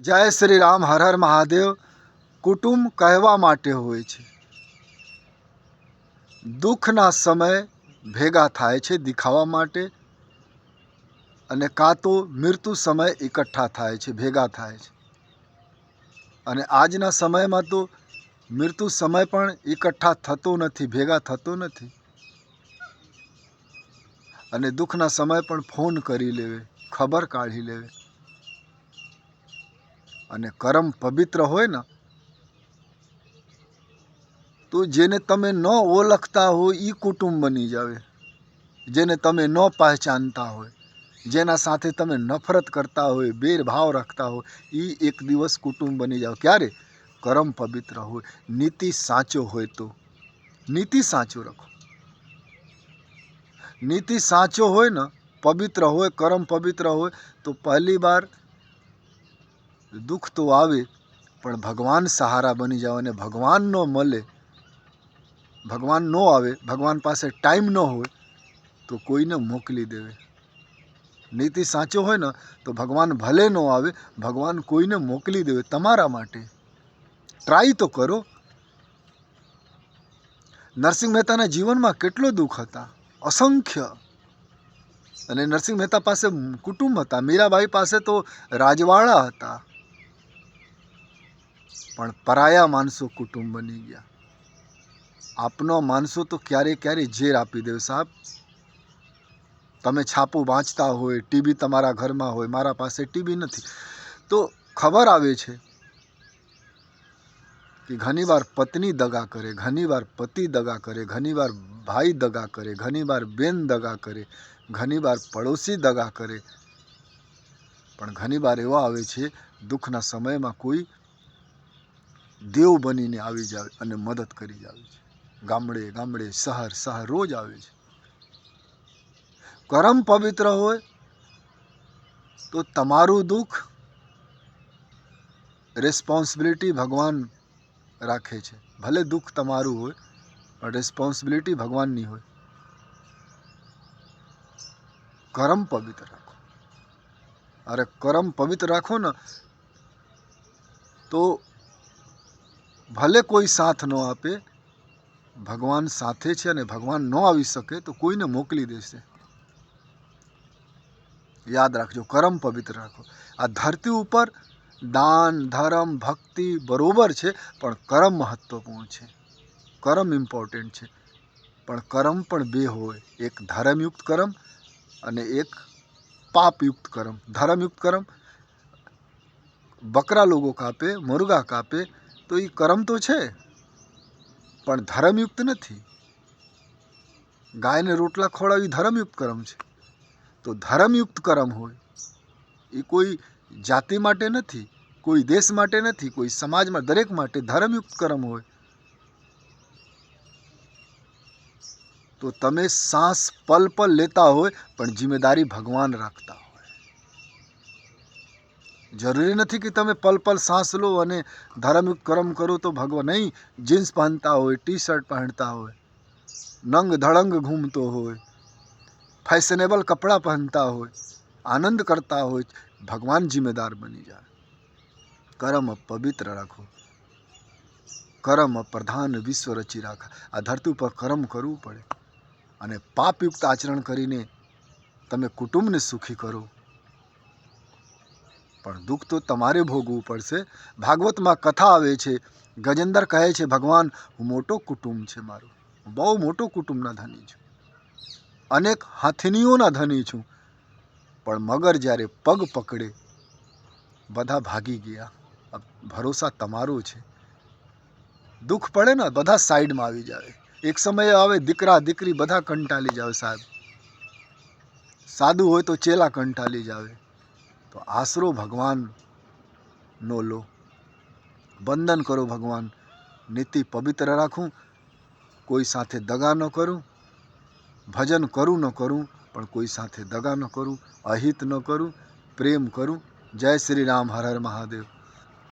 જય શ્રી રામ, હર હર મહાદેવ. કુટુંબ કહેવા માટે હોય છે. દુઃખના સમય ભેગા થાય છે દેખાવા માટે અને કાં તો મૃત્યુ સમય એકઠા થાય છે, ભેગા થાય છે. અને આજના સમયમાં તો મૃત્યુ સમય પણ એકઠા થતો નથી, ભેગા થતો નથી. અને દુઃખના સમય પણ ફોન કરી લેવે, ખબર કાઢી લેવે. અને કરમ પવિત્ર હોય ને, તો જેને તમે ન ઓળખતા હોય એ કુટુંબ બની જાવે. જેને તમે ન પહેચાનતા હોય, જેના સાથે તમે નફરત કરતા હોય બેરભાવ રાખતા હોય એ એક દિવસ કુટુંબ બની જાવ. ક્યારે? કરમ પવિત્ર હોય. નીતિ સાચો હોય તો. નીતિ સાચો રાખો. નીતિ સાચો હોય ને, પવિત્ર હોય, કરમ પવિત્ર હોય, તો પહેલી વાર દુઃખ તો આવે, પણ ભગવાન સહારા બની જાવ અને ભગવાન ન મળે, ભગવાન ન આવે, ભગવાન પાસે ટાઈમ ન હોય, તો કોઈને મોકલી દેવે. નીતિ સાચો હોય ને, તો ભગવાન ભલે ન આવે, ભગવાન કોઈને મોકલી દેવે તમારા માટે. ટ્રાય તો કરો. નરસિંહ મહેતાના જીવનમાં કેટલો દુઃખ હતા? અસંખ્ય. અને નરસિંહ મહેતા પાસે કુટુંબ હતા. મીરાબાઈ પાસે તો રાજવાડા હતા. પણ પરાયા માણસો કુટુંબ બની ગયા. આપનો માણસો તો ક્યારે ક્યારે ઝેર આપી દેવ સાહેબ. તમે છાપું વાંચતા હોય, ટીવી તમારા ઘરમાં હોય, મારા પાસે ટીવી નથી. તો ખબર આવે છે કે ઘણીવાર પત્ની દગા કરે, ઘણીવાર પતિ દગા કરે, ઘણીવાર ભાઈ દગા કરે, ઘણીવાર બેન દગા કરે, ઘણીવાર પડોશી દગા કરે. પણ ઘણીવાર એવા આવે છે, દુઃખના સમયમાં કોઈ દેવ બનીને આવી જાય અને મદદ કરી જાવે છે. ગામડે ગામડે, શહેર શહેર રોજ આવે છે. કરમ પવિત્ર હોય તો તમારું દુઃખ રિસ્પોન્સિબિલિટી ભગવાન રાખે છે. ભલે દુઃખ તમારું હોય, પણ રિસ્પોન્સિબિલિટી ભગવાનની હોય. કરમ પવિત્ર રાખો. અરે કરમ પવિત્ર રાખો ને, તો ભલે કોઈ સાથ ન આપે, ભગવાન સાથે છે અને ભગવાન ન આવી શકે, તો કોઈને મોકલી દેશે? યાદ રાખજો, કરમ પવિત્ર રાખો. આ ધરતી ઉપર દાન, ધર્મ, ભક્તિ બરોબર છે, પણ કરમ મહત્વપૂર્ણ છે. કરમ ઇમ્પોર્ટન્ટ છે. પણ કરમ પણ બે હોય. એક ધર્મયુક્ત કરમ અને એક પાપયુક્ત કરમ. ધર્મયુક્ત કરમ બકરા લોકો કાપે, મુર્ગા કાપે તો એ કરમ તો છે, પણ ધર્મયુક્ત નથી. ગાયને રોટલા ખવડાવી ધર્મયુક્ત કરમ છે. તો ધર્મયુક્ત કરમ હોય એ કોઈ જાતિ માટે નથી, કોઈ દેશ માટે નથી, કોઈ સમાજમાં દરેક માટે ધર્મયુક્ત કરમ હોય. તો તમે શ્વાસ પલ પલ લેતા હોય, પણ જિમ્મેદારી ભગવાન રાખતા હોય. જરૂરી નથી કે તમે પલ પલ શ્વાસ લો અને ધર્મયુક્ત કર્મ કરો તો ભગવાન નહીં, જીન્સ પહેનતા હોય ટી શર્ટ પહેનતા હોય, નંગ ધડંગ ઘૂમતો હોય, ફેશનેબલ કપડાં પહેનતા હોય, આનંદ કરતા હોય, ભગવાન જિમ્મેદાર બની જાય. કર્મ પવિત્ર રાખો. કર્મ પ્રધાન વિશ્વ રચી રાખા. આ ધરતી ઉપર કર્મ કરવું પડે. અને પાપયુક્ત આચરણ કરીને તમે કુટુંબને સુખી કરો. પણ દુઃખ તો તમારે ભોગવવું પડશે. ભાગવતમાં કથા આવે છે. ગજેન્દર કહે છે, ભગવાન, હું મોટો કુટુંબ છે મારું. બહુ મોટો કુટુંબના ધની છું. અનેક હાથીનીઓના ધની છું. પણ મગર જ્યારે પગ પકડે, બધા ભાગી ગયા. ભરોસા તમારો છે. દુઃખ પડે ને, બધા સાઈડમાં આવી જાવે એક સમયે આવે, દીકરા, દીકરી બધા કંટાળી જાવે સાહેબ. સાદું હોય તો ચેલા કંટાળી જાવે તો આશરો ભગવાનનો લો. વંદન કરો ભગવાન. નીતિ પવિત્ર રાખું. કોઈ સાથે દગા ન કરું. ભજન કરું ન કરું, પણ કોઈ સાથે દગા ન કરું. અહિત ન કરું. પ્રેમ કરું. જય શ્રી રામ, હર હર મહાદેવ.